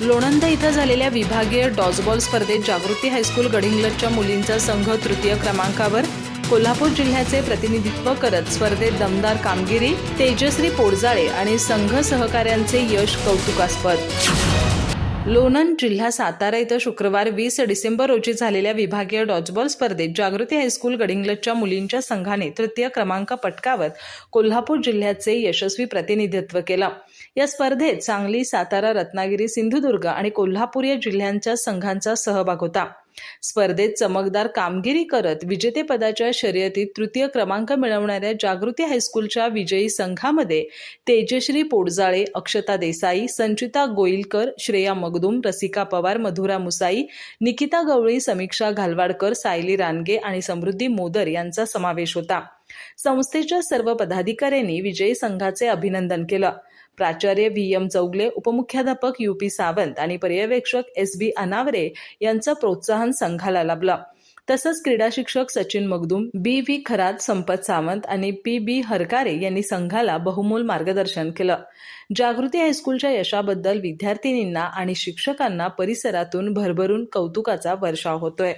लोणंद इथं झालेल्या विभागीय डॉजबॉल स्पर्धेत जागृती हायस्कूल गडिंग्लजच्या मुलींचा संघ तृतीय क्रमांकावर कोल्हापूर जिल्ह्याचे प्रतिनिधित्व करत स्पर्धेत दमदार कामगिरी तेजश्री पोडजाळे आणि संघ सहकाऱ्यांचे यश कौतुकास्पद. लोणंद जिल्हा सातारा इथं शुक्रवार वीस डिसेंबर रोजी झालेल्या विभागीय डॉजबॉल स्पर्धेत जागृती हायस्कूल गडिंग्लजच्या मुलींच्या संघाने तृतीय क्रमांक पटकावत कोल्हापूर जिल्ह्याचे यशस्वी प्रतिनिधित्व केलं. या स्पर्धेत सांगली सातारा रत्नागिरी सिंधुदुर्ग आणि कोल्हापूर या जिल्ह्यांच्या संघांचा सहभाग होता. स्पर्धेत चमकदार कामगिरी करत विजेतेपदाच्या शर्यतीत तृतीय क्रमांक मिळवणाऱ्या जागृती हायस्कूलच्या विजयी संघामध्ये तेजश्री पोडजाळे अक्षता देसाई संचिता गोईलकर श्रेया मगदुम रसिका पवार मधुरा मुसाई निकिता गवळी समीक्षा घालवाडकर सायली रानगे आणि समृद्धी मोदर यांचा समावेश होता. संस्थेच्या सर्व पदाधिकाऱ्यांनी विजयी संघाचे अभिनंदन केलं. प्राचार्य व्ही. एम. चौगले उपमुख्याध्यापक यू. पी. सावंत आणि पर्यवेक्षक एस. बी अनावरे यांचं प्रोत्साहन संघाला लाभलं. तसंच क्रीडा शिक्षक सचिन मगदूम बी. व्ही. खरात संपत सावंत आणि पी. बी. हरकारे यांनी संघाला बहुमोल मार्गदर्शन केलं. जागृती हायस्कूलच्या यशाबद्दल विद्यार्थिनींना आणि शिक्षकांना परिसरातून भरभरून कौतुकाचा वर्षाव होतोय.